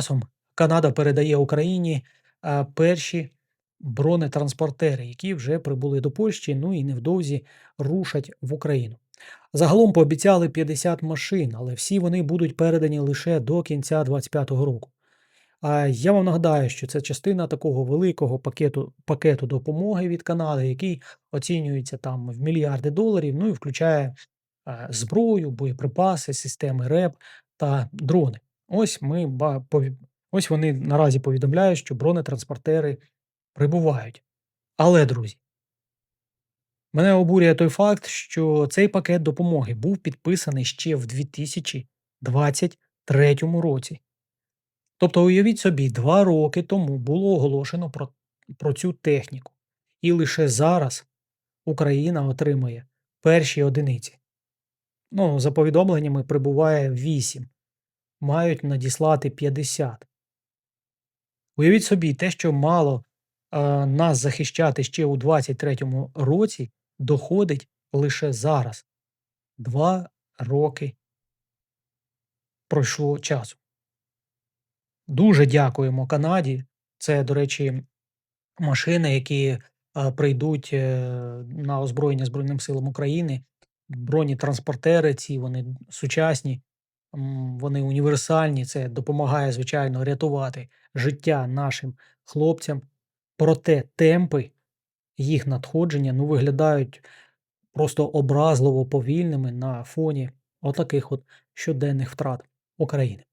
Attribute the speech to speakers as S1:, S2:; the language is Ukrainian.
S1: часом Канада передає Україні, перші бронетранспортери, які вже прибули до Польщі, ну і невдовзі рушать в Україну. Загалом пообіцяли 50 машин, але всі вони будуть передані лише до кінця 25-го року. А я вам нагадаю, що це частина такого великого пакету пакету допомоги від Канади, який оцінюється там в мільярди доларів, ну і включає, зброю, боєприпаси, системи РЕБ та дрони. Ось ми ось вони наразі повідомляють, що бронетранспортери прибувають. Але, друзі мене обурює той факт, що цей пакет допомоги був підписаний ще в 2023 році. Тобто уявіть собі, 2 роки тому було оголошено про про цю техніку, і лише зараз Україна отримує перші одиниці. Ну, за повідомленнями, прибуває 8, мають надіслати 50. Уявіть собі, те, що мало, а, нас захищати ще у 23-му році, доходить лише зараз. 2 роки пройшло часу. Дуже дякуємо Канаді. Це, до речі, машини, які, а, прийдуть, е, на озброєння Збройним силам України. Бронетранспортери ці, вони сучасні, вони універсальні. Це допомагає, звичайно, рятувати життя нашим хлопцям. Проте темпи їх надходження, ну, виглядають просто образливо повільними на фоні отаких от щоденних втрат України.